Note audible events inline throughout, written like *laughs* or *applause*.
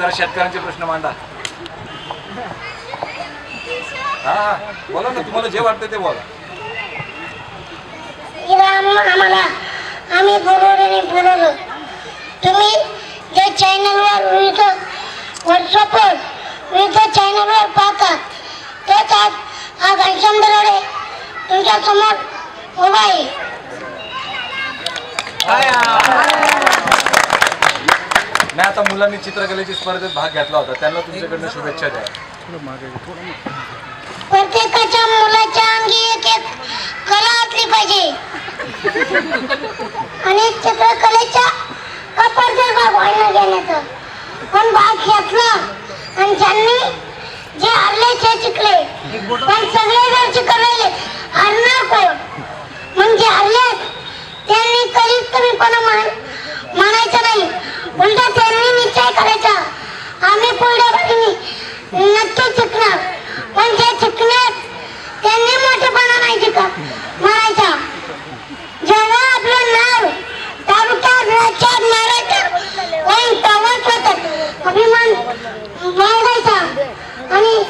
जरा शेतकऱ्यांचे प्रश्न मांडा. हा. बोला ना तुम्हाला जे वाटतं ते बोला. आम्हाला. आम्ही बोलवलं बोलवलं. तुम्ही जे चॅनलवर विविध व्हॉट्सअपवर विविध चॅनलवर पाहता तेच आज हा घनश्याम दरोडे तुमच्यासमोर उभा आहे नाही आता मुलांनी चित्रकलेची स्पर्धेत भाग घेतला होता. त्यांना तुमच्याकडनं शुभेच्छा द्या. प्रत्येकाच्या मुलाच्या अंगी एक एक कला असली पाहिजे. आणि चित्रकलेच्या कपाटचा भाग व्हायला घेण्याचं. पण भाग घेतला आणि ज्यांनी जे हरले ते शिकले पण सगळे जर शिकले हरणार कोण? म्हणजे हरले त्यांनी कधीच कमीपणा मान मानायचं नाही. उलटा त्यांनी निश्चय करायचा. आम्ही पुढे नक्की शिकणार पण जे शिकण्यात त्यांनी मोठेपणा नाही शिकत म्हणायचा जेव्हा आपलं नाव तालुक्यात राज्यात महाराष्ट्रात होईल तेव्हाच होतं. अभिमान बाळगायचा. आणि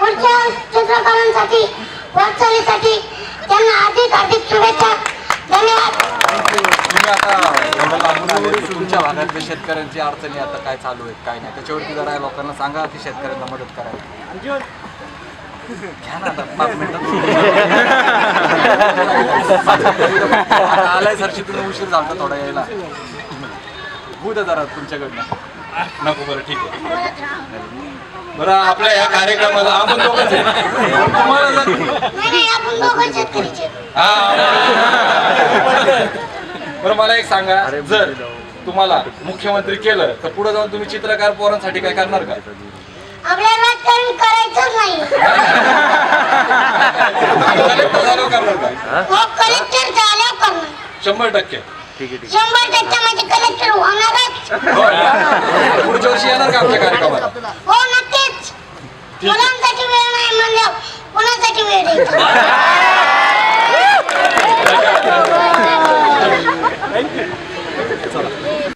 पुढच्या चित्रकारांसाठी वाटचालीसाठी त्यांना अधिक अधिक शुभेच्छा धन्यवाद तुम्ही आता एवढं लांबून आले की तुमच्या भागातल्या शेतकऱ्यांची अडचणी आता काय चालू आहेत काय नाही? त्याच्यावरती जरा लोकांना सांगा की शेतकऱ्यांना मदत करायला घ्या ना आता पाच मिनिटं. आता आलाय सरशी तुम्ही उशीर झाला थोडा यायला. होऊ द्या जरा तुमच्याकडनं. नको बरं ठीक आहे. बरं आपल्या या कार्यक्रमाला आपण दोघंच आहे. तुम्हाला बरं मला एक सांगा. जर तुम्हाला मुख्यमंत्री केलं तर पुढे जाऊन तुम्ही चित्रकार पोरांसाठी काय करणार का? आपल्याला राजकारण करायचंच नाही. कलेक्टर झाल्यावर करणार का? हो? कलेक्टर झाल्यावर करणार. शंभर टक्के. शंभर टक्के म्हणजे कलेक्टर होणारच. होय. पुढच्या वर्षी येणार का आमच्या कार्यक्रमाला हो नक्कीच. मुलांसाठी वेळ नाही म्हणल्यावर कुणासाठी वेळ द्यायचा *laughs*